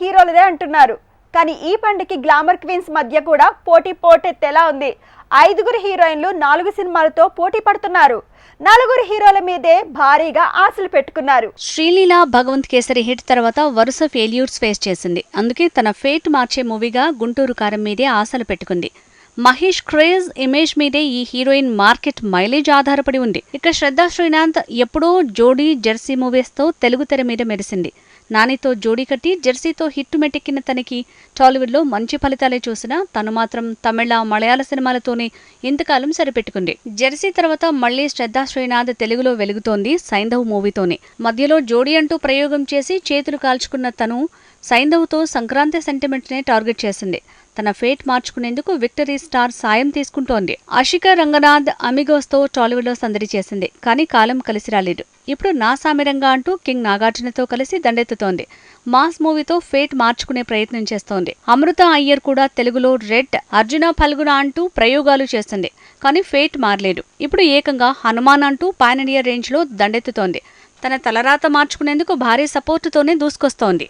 హీరోలదే అంటున్నారు. కానీ ఈ పండుకి గ్లామర్ క్వీన్స్ మధ్య కూడా పోటీ పోటెత్తేలా ఉంది. ఐదుగురు హీరోయిన్లు నాలుగు సినిమాలతో పోటీ పడుతున్నారు. నలుగురు హీరోల మీదే భారీగా ఆశలు పెట్టుకున్నారు. శ్రీలీల భగవంత్ కేసరి హిట్ తర్వాత వరుస ఫెయిల్యూర్స్ ఫేస్ చేసింది. అందుకే తన ఫేట్ మార్చే మూవీగా గుంటూరు కారం మీదే ఆశలు పెట్టుకుంది. మహేష్ క్రేజ్ ఇమేజ్ మీదే ఈ హీరోయిన్ మార్కెట్ మైలేజ్ ఆధారపడి ఉంది. ఇక శ్రద్ధా శ్రీనాథ్ ఎప్పుడో జోడీ జెర్సీ మూవీస్తో తెలుగు తెర మీద మెరిసింది. నానితో జోడీ కట్టి జెర్సీతో హిట్ మెట్టెక్కిన తనకి టాలీవుడ్లో మంచి ఫలితాలే చూసినా తను మాత్రం తమిళ మలయాళ సినిమాలతోనే ఇంతకాలం సరిపెట్టుకుంది. జెర్సీ తర్వాత మళ్ళీ శ్రద్ధా శ్రీనాథ్ తెలుగులో వెలుగుతోంది సైంధవ్ మూవీతోనే. మధ్యలో జోడీ అంటూ ప్రయోగం చేసి చేతులు కాల్చుకున్న తను సైంధవ్తో సంక్రాంతి సెంటిమెంట్నే టార్గెట్ చేసింది. తన ఫేట్ మార్చుకునేందుకు విక్టరీ స్టార్ సాయం తీసుకుంటోంది. అషిక రంగనాథ్ అమిగోస్తో టాలీవుడ్లో సందడి చేసింది కానీ కాలం కలిసి రాలేదు. ఇప్పుడు నా సామిరంగా అంటూ కింగ్ నాగార్జునతో కలిసి దండెత్తుతోంది. మాస్ మూవీతో ఫేట్ మార్చుకునే ప్రయత్నం చేస్తోంది. అమృత అయ్యర్ కూడా తెలుగులో రెడ్ అర్జున ఫల్గుణ అంటూ ప్రయోగాలు చేస్తుంది. కానీ ఫేట్ మారలేదు. ఇప్పుడు ఏకంగా హనుమాన్ అంటూ పాన్ ఇండియా రేంజ్లో దండెత్తుతోంది. తన తలరాత మార్చుకునేందుకు భారీ సపోర్టుతోనే దూసుకొస్తోంది.